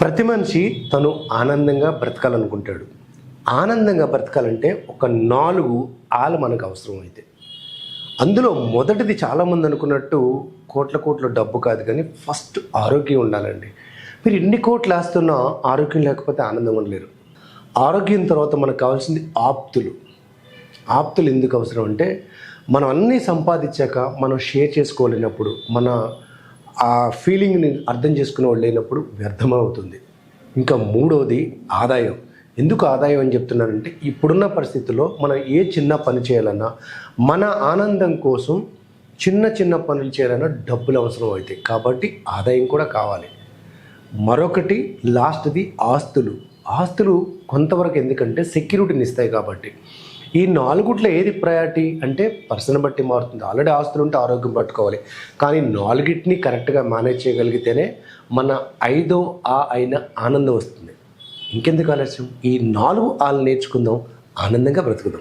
ప్రతి మనిషి తను ఆనందంగా బ్రతకాలనుకుంటాడు. ఆనందంగా బ్రతకాలంటే ఒక నాలుగు ఆలు మనకు అవసరం అయితే అందులో మొదటిది చాలామంది అనుకున్నట్టు కోట్ల కోట్ల డబ్బు కాదు కానీ ఫస్ట్ ఆరోగ్యం ఉండాలండి. మీరు ఎన్ని కోట్లు వేస్తున్నా ఆరోగ్యం లేకపోతే ఆనందంగా ఉండలేరు. ఆరోగ్యం తర్వాత మనకు కావాల్సింది ఆప్తులు. ఆప్తులు ఎందుకు అవసరం అంటే మనం అన్నీ సంపాదించాక మనం షేర్ చేసుకోలేనప్పుడు మన ఆ ఫీలింగ్ని అర్థం చేసుకునే వాళ్ళు లేనప్పుడు వ్యర్థమవుతుంది. ఇంకా మూడవది ఆదాయం. ఎందుకు ఆదాయం అని చెప్తున్నానంటే ఇప్పుడున్న పరిస్థితుల్లో మనం ఏ చిన్న పని చేయాలన్నా మన ఆనందం కోసం చిన్న చిన్న పనులు చేయాలన్నా డబ్బులు అవసరం అవుతాయి కాబట్టి ఆదాయం కూడా కావాలి. మరొకటి లాస్ట్ది ఆస్తులు. ఆస్తులు కొంతవరకు ఎందుకంటే సెక్యూరిటీని ఇస్తాయి కాబట్టి. ఈ నాలుగుట్లో ఏది ప్రయారిటీ అంటే పర్సన్ బట్టి మారుతుంది. ఆల్రెడీ ఆస్తులు ఉంటే ఆరోగ్యం పట్టుకోవాలి. కానీ నాలుగిటిని కరెక్ట్గా మేనేజ్ చేయగలిగితేనే మన ఐదో ఆ అయిన ఆనందం వస్తుంది. ఇంకెందుకు ఆలస్యం? ఈ నాలుగు ఆలు నేర్చుకుందాం ఆనందంగా బ్రతుకుదాం.